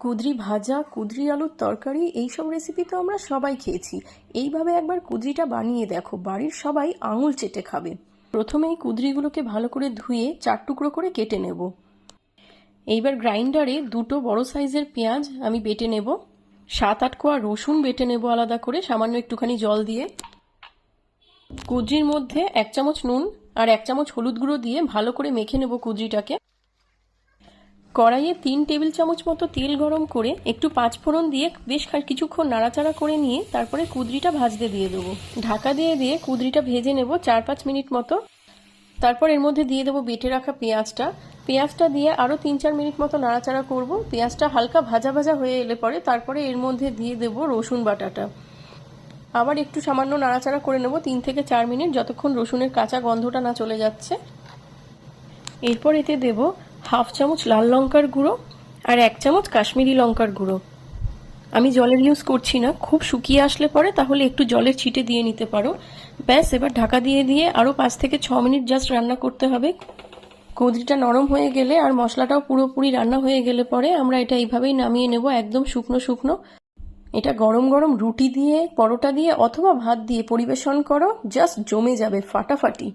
কুদরি ভাজা, কুদরি আলুর তরকারি, এইসব রেসিপি তো আমরা সবাই খেয়েছি। এইভাবে একবার কুদরিটা বানিয়ে দেখো, বাড়ির সবাই আঙুল চেটে খাবে। প্রথমে এই কুদরিগুলোকে ভালো করে ধুয়ে চার টুকরো করে কেটে নেব। এইবার গ্রাইন্ডারে দুটো বড় সাইজের পেঁয়াজ আমি বেটে নেব। সাত আট কোয়া রসুন বেটে নেব আলাদা করে, সামান্য একটুখানি জল দিয়ে। কুদরির মধ্যে এক চামচ নুন আর এক চামচ হলুদ গুঁড়ো দিয়ে ভালো করে মেখে নেব কুদরিটাকে। কড়াইয়ে তিন টেবিল চামচ মতো তেল গরম করে একটু পাঁচফোড়ন দিয়ে বেশ কিছুক্ষণ নাড়াচাড়া করে নিয়ে তারপরে কুদরিটা ভাজতে দিয়ে দেবো। ঢাকা দিয়ে দিয়ে কুদরিটা ভেজে নেব চার পাঁচ মিনিট মতো। তারপর এর মধ্যে দিয়ে দেবো বেটে রাখা পেঁয়াজটা। পেঁয়াজটা দিয়ে আরও তিন চার মিনিট মতো নাড়াচাড়া করব। পেঁয়াজটা হালকা ভাজা ভাজা হয়ে এলে পরে তারপরে এর মধ্যে দিয়ে দেবো রসুন বাটাটা। আবার একটু সামান্য নাড়াচাড়া করে নেব তিন থেকে চার মিনিট, যতক্ষণ রসুনের কাঁচা গন্ধটা না চলে যাচ্ছে। এরপর এতে দেব হাফ চামচ লাল লঙ্কার গুঁড়ো আর এক চামচ কাশ্মীরি লঙ্কার গুঁড়ো। আমি জলের ইউজ করছি না। খুব শুকিয়ে আসলে পরে তাহলে একটু জলের ছিটে দিয়ে নিতে পারো। ব্যাস, এবার ঢাকা দিয়ে দিয়ে আরও পাঁচ থেকে ছ মিনিট জাস্ট রান্না করতে হবে। কুদরিটা নরম হয়ে গেলে আর মশলাটাও পুরোপুরি রান্না হয়ে গেলে পরে আমরা এটা এইভাবেই নামিয়ে নেব একদম শুকনো শুকনো। এটা গরম গরম রুটি দিয়ে, পরোটা দিয়ে অথবা ভাত দিয়ে পরিবেশন করো। জাস্ট জমে যাবে ফাটাফাটি।